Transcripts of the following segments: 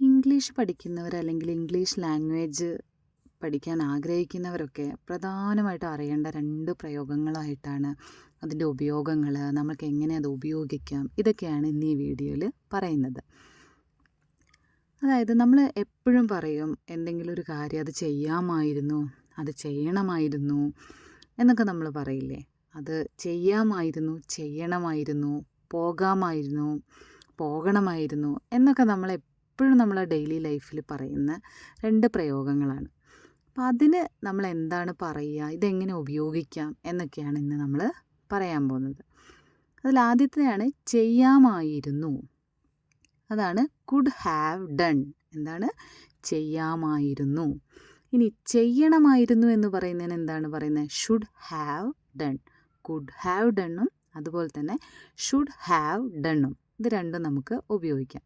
English പഠിക്കുന്നവർ അല്ലെങ്കിൽ English language പഠിക്കാൻ ആഗ്രഹിക്കുന്നവരൊക്കെ പ്രധാനമായിട്ട് അറിയേണ്ട രണ്ട് പ്രയോഗങ്ങളായിട്ടാണ് അതിന്റെ ഉപയോഗങ്ങൾ നമുക്ക് എങ്ങനെ അത് ഉപയോഗിക്കാം ഇതൊക്കെയാണ് ഇന്ന് ഈ വീഡിയോയിൽ പറയുന്നത്. അതായത് നമ്മൾ എപ്പോഴും പറയും എന്തെങ്കിലും ഒരു കാര്യം അത് ചെയ്യാമായിരുന്നു അത് ചെയ്യണമായിരുന്നു എന്നൊക്കെ നമ്മൾ പറയില്ലേ? അത് ചെയ്യാമായിരുന്നു ചെയ്യണമായിരുന്നു പോകാമായിരുന്നു പോകണമായിരുന്നു എന്നൊക്കെ നമ്മൾ എപ്പോഴും നമ്മളെ ഡെയിലി ലൈഫിൽ പറയുന്ന രണ്ട് പ്രയോഗങ്ങളാണ്. അപ്പം അതിന് നമ്മൾ എന്താണ് പറയുക ഇതെങ്ങനെ ഉപയോഗിക്കാം എന്നൊക്കെയാണ് ഇന്ന് നമ്മൾ പറയാൻ പോകുന്നത്. അതിൽ ആദ്യത്തെയാണ് ചെയ്യാമായിരുന്നു. അതാണ് കുഡ് ഹാവ് ഡൺ എന്താണ്? ചെയ്യാമായിരുന്നു. ഇനി ചെയ്യണമായിരുന്നു എന്ന് പറയുന്നതിന് എന്താണ് പറയുന്നത്? Should have done could have ഡണ്ണും അതുപോലെ തന്നെ ഷുഡ് ഹാവ് ഡണ്ണും ഇത് രണ്ടും നമുക്ക് ഉപയോഗിക്കാം.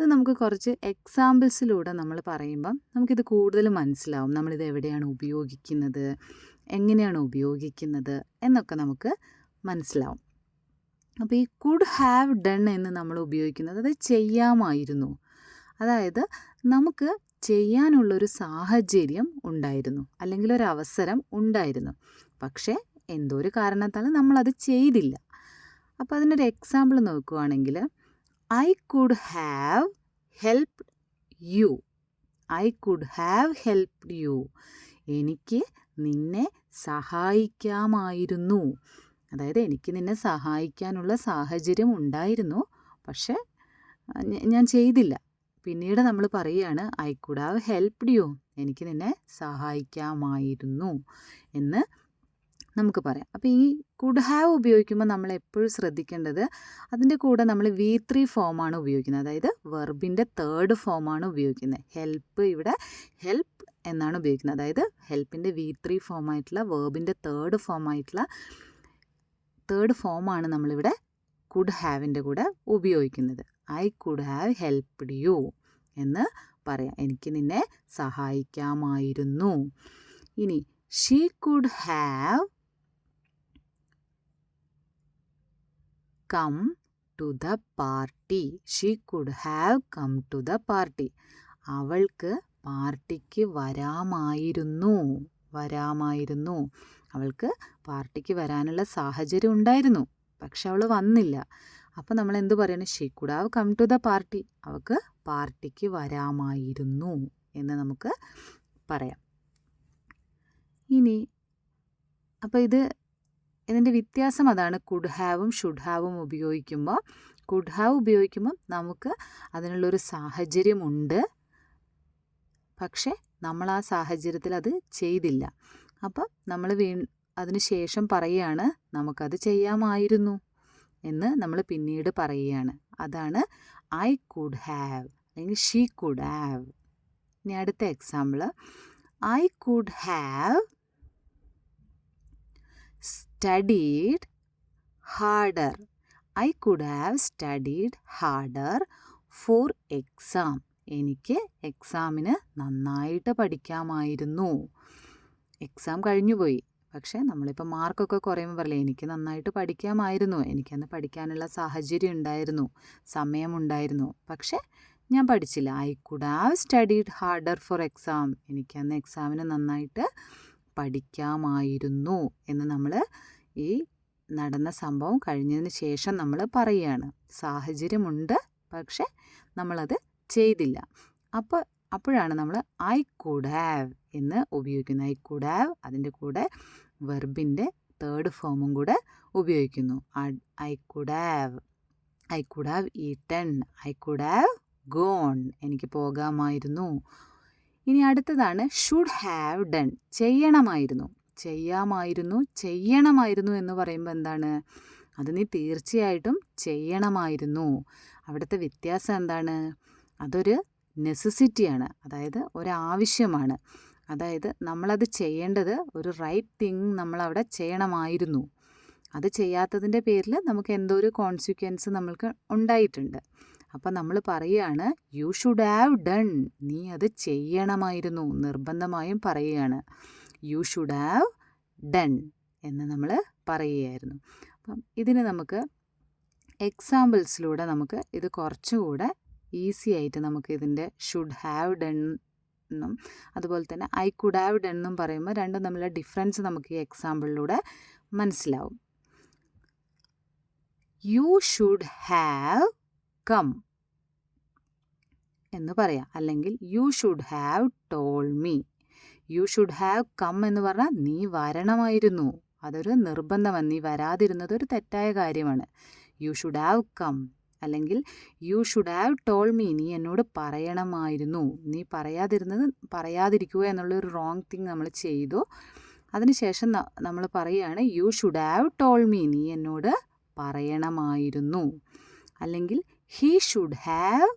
ഇത് നമുക്ക് കുറച്ച് എക്സാമ്പിൾസിലൂടെ നമ്മൾ പറയുമ്പം നമുക്കിത് കൂടുതൽ മനസ്സിലാവും. നമ്മളിത് എവിടെയാണ് ഉപയോഗിക്കുന്നത്? എങ്ങനെയാണ് ഉപയോഗിക്കുന്നത്? എന്നൊക്കെ നമുക്ക് മനസ്സിലാവും. അപ്പോൾ ഈ കുഡ് ഹാവ് ഡൺ എന്ന് നമ്മൾ ഉപയോഗിക്കുന്നത് അത് ചെയ്യാമായിരുന്നു. അതായത് നമുക്ക് ചെയ്യാനുള്ളൊരു സാഹചര്യം ഉണ്ടായിരുന്നു. അല്ലെങ്കിൽ ഒരു അവസരം ഉണ്ടായിരുന്നു. പക്ഷേ എന്തോ ഒരു കാരണത്താൽ നമ്മളത് ചെയ്തില്ല. അപ്പോൾ അതിനൊരു എക്സാമ്പിൾ നോക്കുകയാണെങ്കിൽ I could have help you I could have helped you എനിക്ക് നിന്നെ സഹായിക്കാമായിരുന്നു. അതായത് എനിക്ക് നിന്നെ സഹായിക്കാനുള്ള സാഹചര്യം ഉണ്ടായിരുന്നു. പക്ഷേ ഞാൻ ചെയ്തില്ല. പിന്നീട് നമ്മൾ പറയുകയാണ് I could have helped you എനിക്ക് നിന്നെ സഹായിക്കാമായിരുന്നു എന്ന്. നമുക്ക് പറയാം. അപ്പോൾ ഈ കുഡ് ഹാവ് ഉപയോഗിക്കുമ്പോൾ നമ്മൾ എപ്പോഴും ശ്രദ്ധിക്കേണ്ടത് അതിന്റെ കൂടെ നമ്മൾ വി ത്രീ ഫോമാണ് ഉപയോഗിക്കുന്നത്. അതായത് വെർബിന്റെ തേർഡ് ഫോമാണ് ഉപയോഗിക്കുന്നത്. ഹെൽപ്പ് ഇവിടെ ഹെൽപ്പ് എന്നാണ് ഉപയോഗിക്കുന്നത്. അതായത് ഹെൽപ്പിന്റെ വി ത്രീ ഫോമായിട്ടുള്ള വേർബിന്റെ തേർഡ് ഫോമായിട്ടുള്ള തേർഡ് ഫോമാണ് നമ്മളിവിടെ കുഡ് ഹാവിന്റെ കൂടെ ഉപയോഗിക്കുന്നത്. I could have helped you എന്ന് പറയാം. എനിക്ക് നിന്നെ സഹായിക്കാമായിരുന്നു. ഇനി she could have come to the party she could have come to the party അവൾക്ക് പാർട്ടിക്ക് വരാമായിരുന്നു. വരാമായിരുന്നു. അവൾക്ക് പാർട്ടിക്ക് വരാനുള്ള സാഹചര്യം ഉണ്ടായിരുന്നു. പക്ഷെ അവൾ വന്നില്ല. അപ്പോൾ നമ്മൾ എന്ത് പറയണം? She could have come to the party അവൾക്ക് പാർട്ടിക്ക് വരാമായിരുന്നു എന്ന് നമുക്ക് പറയാം. ഇനി അപ്പോൾ ഇത് ഇതിന്റെ വ്യത്യാസം അതാണ്. കുഡ് ഹാവും ഷുഡ് ഹാവും ഉപയോഗിക്കുമ്പോൾ കുഡ് ഹാവ് ഉപയോഗിക്കുമ്പോൾ നമുക്ക് അതിനുള്ളൊരു സാഹചര്യമുണ്ട്. പക്ഷേ നമ്മൾ ആ സാഹചര്യത്തിൽ അത് ചെയ്തില്ല. അപ്പോൾ നമ്മൾ വീ അതിന് ശേഷം പറയുകയാണ് നമുക്കത് ചെയ്യാമായിരുന്നു എന്ന് നമ്മൾ പിന്നീട് പറയുകയാണ്. അതാണ് ഐ കുഡ് ഹാവ് അല്ലെങ്കിൽ ഷീ കുഡ് ഹാവ് ഇനി അടുത്ത example I could have studied harder. I could have studied harder for exam. എനിക്ക് എക്സാമിന് നന്നായിട്ട് പഠിക്കാമായിരുന്നു. എക്സാം കഴിഞ്ഞു പോയി. പക്ഷേ നമ്മളിപ്പോൾ മാർക്കൊക്കെ കുറയുമ്പോൾ പറയില്ലേ എനിക്ക് നന്നായിട്ട് പഠിക്കാമായിരുന്നു. എനിക്കന്ന് പഠിക്കാനുള്ള സാഹചര്യം ഉണ്ടായിരുന്നു. സമയമുണ്ടായിരുന്നു. പക്ഷേ ഞാൻ പഠിച്ചില്ല. I could have studied harder for exam എനിക്കന്ന് എക്സാമിന് നന്നായിട്ട് പഠിക്കാമായിരുന്നു എന്ന് നമ്മൾ ഈ നടന്ന സംഭവം കഴിഞ്ഞതിന് ശേഷം നമ്മൾ പറയുകയാണ് സാഹചര്യമുണ്ട് പക്ഷെ നമ്മളത് ചെയ്തില്ല. അപ്പോൾ അപ്പോഴാണ് നമ്മൾ ഐ കുഡ് ഹാവ് എന്ന് ഉപയോഗിക്കുന്നത്. ഐ കുഡ് ഹാവ് അതിന്റെ കൂടെ വെർബിന്റെ തേർഡ് ഫോമും കൂടെ ഉപയോഗിക്കുന്നു. I could have I could have eaten I could have gone എനിക്ക് പോകാമായിരുന്നു. ഇനി അടുത്തതാണ് ഷുഡ് ഹാവ് ഡൺ ചെയ്യണമായിരുന്നു. ചെയ്യാമായിരുന്നു ചെയ്യണമായിരുന്നു എന്ന് പറയുമ്പോൾ എന്താണ്? അത് നീ തീർച്ചയായിട്ടും ചെയ്യണമായിരുന്നു. അവിടുത്തെ വ്യത്യാസം എന്താണ്? അതൊരു നെസസിറ്റിയാണ് അതായത് ഒരാവശ്യമാണ്. അതായത് നമ്മളത് ചെയ്യേണ്ടത് ഒരു റൈറ്റ് തിങ് നമ്മളവിടെ ചെയ്യണമായിരുന്നു. അത് ചെയ്യാത്തതിന്റെ പേരിൽ നമുക്ക് എന്തോ ഒരു കോൺസിക്വൻസ് നമ്മൾക്ക് ഉണ്ടായിട്ടുണ്ട്. അപ്പം നമ്മൾ പറയുകയാണ് യു ഷുഡ് ഹാവ് ഡൺ നീ അത് ചെയ്യണമായിരുന്നു നിർബന്ധമായും പറയുകയാണ്. യു ഷുഡ് ഹാവ് ഡൺ എന്ന് നമ്മൾ പറയുകയായിരുന്നു. അപ്പം ഇതിന് നമുക്ക് എക്സാമ്പിൾസിലൂടെ നമുക്ക് ഇത് കുറച്ചുകൂടെ ഈസി ആയിട്ട് നമുക്ക് ഇതിന്റെ ഷുഡ് ഹാവ് ഡൺ എന്നും അതുപോലെ തന്നെ ഐ കുഡ് ഹാവ് ഡൺ എന്നും പറയുമ്പോൾ രണ്ടും തമ്മിലുള്ള ഡിഫറൻസ് നമുക്ക് ഈ എക്സാമ്പിളിലൂടെ മനസ്സിലാവും. യു ഷുഡ് ഹാവ് കം എന്ന് പറയാം. അല്ലെങ്കിൽ you should have told me you should have come എന്ന് പറഞ്ഞാൽ നീ വരണമായിരുന്നു. അതൊരു നിർബന്ധമാണ്. നീ വരാതിരുന്നത് ഒരു തെറ്റായ കാര്യമാണ്. യു ഷുഡ് ഹാവ് കം അല്ലെങ്കിൽ you should have told me നീ എന്നോട് പറയണമായിരുന്നു. നീ പറയാതിരുന്നത് പറയാതിരിക്കുക എന്നുള്ളൊരു റോങ് തിങ് നമ്മൾ ചെയ്തു. അതിനുശേഷം നമ്മൾ പറയുകയാണ് you should have told me നീ എന്നോട് പറയണമായിരുന്നു. അല്ലെങ്കിൽ he should have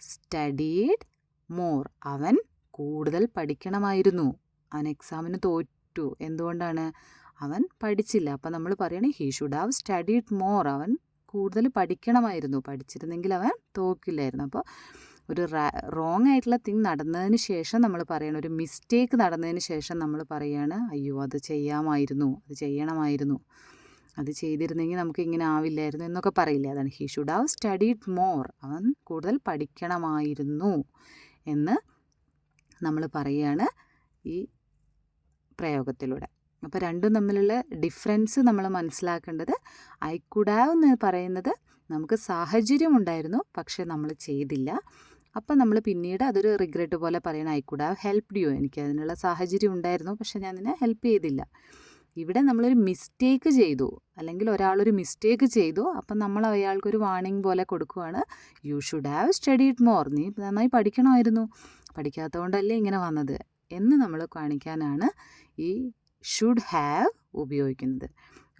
studied more അവൻ കൂടുതൽ പഠിക്കണമായിരുന്നു. അവൻ എക്സാമിന് തോറ്റു. എന്തുകൊണ്ടാണ്? അവൻ പഠിച്ചില്ല. അപ്പം നമ്മൾ പറയണേ he should have studied more അവൻ കൂടുതൽ പഠിക്കണമായിരുന്നു. പഠിച്ചിരുന്നെങ്കിൽ അവൻ തോക്കില്ലായിരുന്നു. അപ്പോൾ ഒരു റോങ് ആയിട്ടുള്ള തിങ് നടന്നതിന് ശേഷം നമ്മൾ പറയണം ഒരു മിസ്റ്റേക്ക് നടന്നതിന് ശേഷം നമ്മൾ പറയാണ് അയ്യോ അത് ചെയ്യാമായിരുന്നു. അത് ചെയ്യണമായിരുന്നു. അത് ചെയ്തിരുന്നെങ്കിൽ നമുക്ക് ഇങ്ങനെ ആവില്ലായിരുന്നു എന്നൊക്കെ പറയില്ല? അതാണ്. He should have studied more അവൻ കൂടുതൽ പഠിക്കണമായിരുന്നു എന്ന് നമ്മൾ പറയുകയാണ് ഈ പ്രയോഗത്തിലൂടെ. അപ്പോൾ രണ്ടും തമ്മിലുള്ള ഡിഫറൻസ് നമ്മൾ മനസ്സിലാക്കേണ്ടത് ഐ കുഡ് ഹാവ് എന്ന് പറയുന്നത് നമുക്ക് സാഹചര്യം ഉണ്ടായിരുന്നു പക്ഷേ നമ്മൾ ചെയ്തില്ല. അപ്പം നമ്മൾ പിന്നീട് അതൊരു റിഗ്രറ്റ് പോലെ പറയണം. I could have helped you എനിക്ക് അതിനുള്ള സാഹചര്യം ഉണ്ടായിരുന്നു പക്ഷേ ഞാൻ നിന്നെ ഹെൽപ്പ് ചെയ്തില്ല. ഇവിടെ നമ്മളൊരു മിസ്റ്റേക്ക് ചെയ്തു. അല്ലെങ്കിൽ ഒരാളൊരു മിസ്റ്റേക്ക് ചെയ്തു. അപ്പം നമ്മൾ അയാൾക്കൊരു വാണിംഗ് പോലെ കൊടുക്കുവാണ്. You should have studied more നീ നന്നായി പഠിക്കണമായിരുന്നു. പഠിക്കാത്തതുകൊണ്ടല്ലേ ഇങ്ങനെ വന്നത്? എന്ന് നമ്മൾ കാണിക്കാനാണ് ഈ ഷുഡ് ഹാവ് ഉപയോഗിക്കുന്നത്.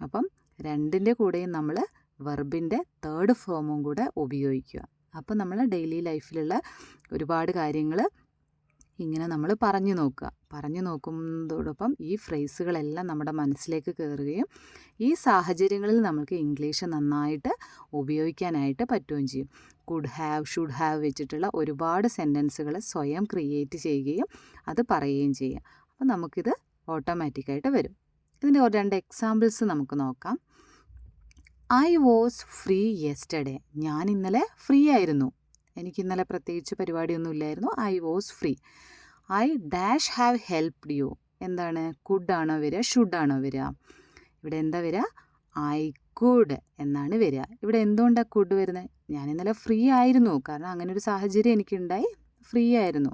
അപ്പം രണ്ടിന്റെ കൂടെയും നമ്മൾ വെർബിന്റെ തേർഡ് ഫോമും കൂടെ ഉപയോഗിക്കുക. അപ്പം നമ്മൾ ഡെയിലി ലൈഫിലുള്ള ഒരുപാട് കാര്യങ്ങൾ ഇങ്ങനെ നമ്മൾ പറഞ്ഞു നോക്കുക. പറഞ്ഞു നോക്കുന്നതോടൊപ്പം ഈ ഫ്രേസുകളെല്ലാം നമ്മുടെ മനസ്സിലേക്ക് കയറുകയും ഈ സാഹചര്യങ്ങളിൽ നമുക്ക് ഇംഗ്ലീഷ് നന്നായിട്ട് ഉപയോഗിക്കാനായിട്ട് പറ്റുകയും ചെയ്യും. കുഡ് ഹാവ് ഷുഡ് ഹാവ് വെച്ചിട്ടുള്ള ഒരുപാട് സെന്റൻസുകൾ സ്വയം ക്രിയേറ്റ് ചെയ്യുകയും അത് പറയുകയും ചെയ്യാം അപ്പോൾ നമുക്കിത് ഓട്ടോമാറ്റിക്കായിട്ട് വരും. ഇതിന്റെ ഒരു രണ്ട് എക്സാമ്പിൾസ് നമുക്ക് നോക്കാം. ഐ വാസ് ഫ്രീ യെസ്റ്റർഡേ ഞാൻ ഇന്നലെ ഫ്രീ ആയിരുന്നു. എനിക്ക് ഇന്നലെ പ്രത്യേകിച്ച് പരിപാടിയൊന്നും ഇല്ലായിരുന്നു I was free I dash have helped you എന്താണ് കുഡാണോ വരിക? ഷുഡാണോ വരിക? ഇവിടെ എന്താ വരിക? ഐ കുഡ് എന്നാണ് വരിക. ഇവിടെ എന്തുകൊണ്ടാണ് കുഡ് വരുന്നത്? ഞാൻ ഇന്നലെ ഫ്രീ ആയിരുന്നു. കാരണം അങ്ങനെ ഒരു സാഹചര്യം എനിക്കുണ്ടായി. ഫ്രീ ആയിരുന്നു.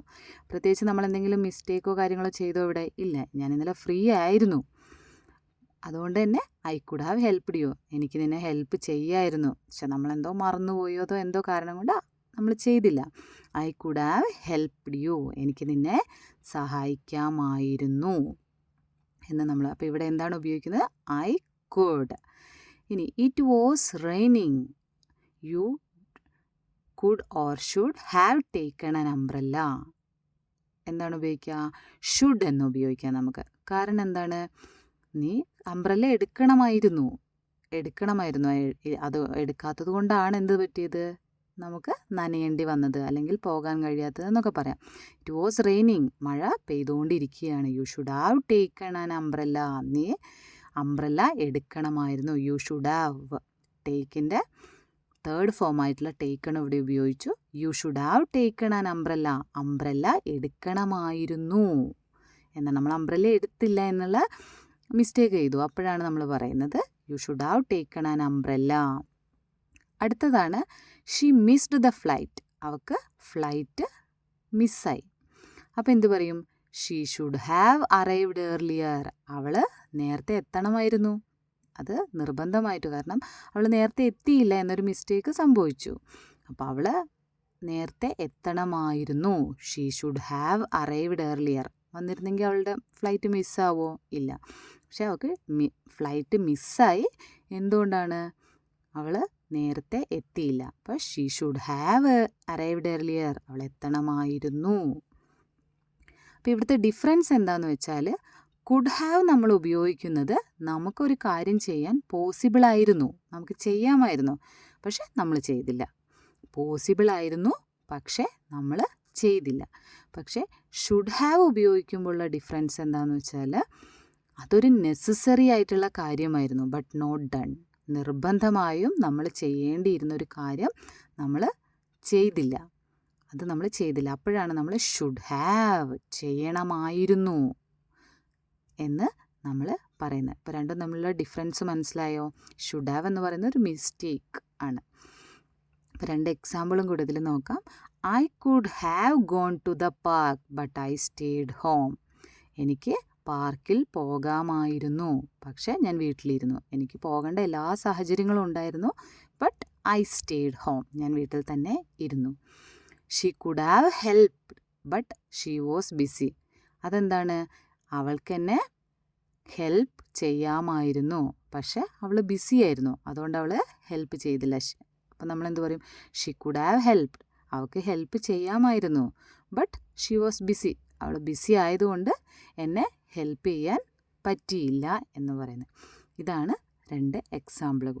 പ്രത്യേകിച്ച് നമ്മൾ എന്തെങ്കിലും മിസ്റ്റേക്കോ കാര്യങ്ങളോ ചെയ്തോ ഇവിടെ? ഇല്ല. ഞാൻ ഇന്നലെ ഫ്രീ ആയിരുന്നു. അതുകൊണ്ട് തന്നെ I could have helped you എനിക്ക് നിന്നെ ഹെൽപ്പ് ചെയ്യായിരുന്നു. പക്ഷെ നമ്മളെന്തോ മറന്നുപോയോ അതോ എന്തോ കാരണം കൊണ്ട് നമ്മൾ ചെയ്തില്ല. I could have helped you. എനിക്ക് നിന്നെ സഹായിക്കാമായിരുന്നു. എന്ന് നമ്മൾ അപ്പോൾ ഇവിടെ എന്താണ് ഉപയോഗിക്കുന്നത്? I could. ഇനി it was raining you could or should have taken an umbrella. എന്താണ് ഉപയോഗിക്കുക? ഷുഡ് എന്ന് ഉപയോഗിക്കാം നമുക്ക്. കാരണം എന്താണ്? നീ അംബ്രല്ല എടുക്കണമായിരുന്നു. എടുക്കണമായിരുന്നു. അത് എടുക്കാത്തത് കൊണ്ടാണ് എന്ത് പറ്റിയത്? നമുക്ക് നനയേണ്ടി വന്നത് അല്ലെങ്കിൽ പോകാൻ കഴിയാത്തത് എന്നൊക്കെ പറയാം. ഇറ്റ് വാസ് റെയിനിങ് മഴ പെയ്തുകൊണ്ടിരിക്കുകയാണ്. You should have taken an umbrella നീ അംബ്രല്ല എടുക്കണമായിരുന്നു. യു ഷുഡ് ഹാവ് ടേക്കിന്റെ തേർഡ് ഫോം ആയിട്ടുള്ള ടേക്കൺ ഇവിടെ ഉപയോഗിച്ചു. You should have taken an umbrella umbrella എടുക്കണമായിരുന്നു. എന്നാൽ നമ്മൾ അംബ്രല്ല എടുത്തില്ല എന്നുള്ള മിസ്റ്റേക്ക് ചെയ്തു. അപ്പോഴാണ് നമ്മൾ പറയുന്നത് you should have taken an umbrella അടുത്തതാണ് ഷീ മിസ്ഡ് ദ ഫ്ലൈറ്റ് അവൾക്ക് ഫ്ലൈറ്റ് മിസ്സായി അപ്പോൾ എന്തു പറയും? She should have arrived earlier അവൾ നേരത്തെ എത്തണമായിരുന്നു. അത് നിർബന്ധമായിട്ട് കാരണം അവൾ നേരത്തെ എത്തിയില്ല എന്നൊരു മിസ്റ്റേക്ക് സംഭവിച്ചു. അപ്പോൾ അവൾ നേരത്തെ എത്തണമായിരുന്നു. She should have arrived earlier വന്നിരുന്നെങ്കിൽ അവളുടെ ഫ്ലൈറ്റ് മിസ്സാവോ ഇല്ല. പക്ഷെ അവൾക്ക് ഫ്ലൈറ്റ് മിസ്സായി എന്തുകൊണ്ടാണ്? അവൾ നേരത്തെ എത്തിയില്ല. അപ്പോൾ she should have arrived earlier അവൾ എത്തണമായിരുന്നു. അപ്പോൾ ഇവിടുത്തെ ഡിഫറൻസ് എന്താണെന്ന് വെച്ചാൽ കുഡ് ഹാവ് നമ്മൾ ഉപയോഗിക്കുന്നത് നമുക്കൊരു കാര്യം ചെയ്യാൻ പോസിബിൾ ആയിരുന്നു. നമുക്ക് ചെയ്യാമായിരുന്നു. പക്ഷെ നമ്മൾ ചെയ്തില്ല. പോസിബിൾ ആയിരുന്നു പക്ഷേ നമ്മൾ ചെയ്തില്ല. പക്ഷേ ഷുഡ് ഹാവ് ഉപയോഗിക്കുമ്പോഴുള്ള ഡിഫറൻസ് എന്താണെന്ന് വെച്ചാൽ അതൊരു നെസസറി ആയിട്ടുള്ള കാര്യമായിരുന്നു ബട്ട് നോട്ട് ഡൺ നിർബന്ധമായും നമ്മൾ ചെയ്യേണ്ടിയിരുന്ന ഒരു കാര്യം നമ്മൾ ചെയ്തില്ല. അത് നമ്മൾ ചെയ്തില്ല. അപ്പോഴാണ് നമ്മൾ ഷുഡ് ഹാവ് ചെയ്യണമായിരുന്നു എന്ന് നമ്മൾ പറയുന്നത്. ഇപ്പോൾ രണ്ടും തമ്മിലുള്ള ഡിഫറൻസ് മനസ്സിലായോ? ഷുഡ് ഹാവ് എന്ന് പറയുന്നത് ഒരു മിസ്റ്റേക്ക് ആണ്. ഇപ്പോൾ രണ്ട് എക്സാമ്പിളും കൂടെ ഇതിൽ നോക്കാം. I could have gone to the park but I stayed home എനിക്ക് പാർക്കിൽ പോകാമായിരുന്നു. പക്ഷേ ഞാൻ വീട്ടിലിരുന്നു. എനിക്ക് പോകേണ്ട എല്ലാ സാഹചര്യങ്ങളും ഉണ്ടായിരുന്നു. ബട്ട് ഐ സ്റ്റേഡ് ഹോം ഞാൻ വീട്ടിൽ തന്നെ ഇരുന്നു. She could have help but she was busy അതെന്താണ്? അവൾക്ക് എന്നെ ഹെൽപ്പ് ചെയ്യാമായിരുന്നു. പക്ഷേ അവൾ ബിസി ആയിരുന്നു. അതുകൊണ്ട് അവൾ ഹെൽപ്പ് ചെയ്തില്ല. അപ്പം നമ്മൾ എന്ത് പറയും? ഷീ കുഡ് ഹാവ് ഹെൽപ്പ് അവൾക്ക് ഹെൽപ്പ് ചെയ്യാമായിരുന്നു. ബട്ട് ഷീ വാസ് ബിസി അവൾ ബിസി ആയതുകൊണ്ട് എന്നെ ഹെൽപ്പ് ചെയ്യാൻ പറ്റിയില്ല എന്ന് പറയുന്നത്. ഇതാണ് രണ്ട് എക്സാമ്പിളുകൾ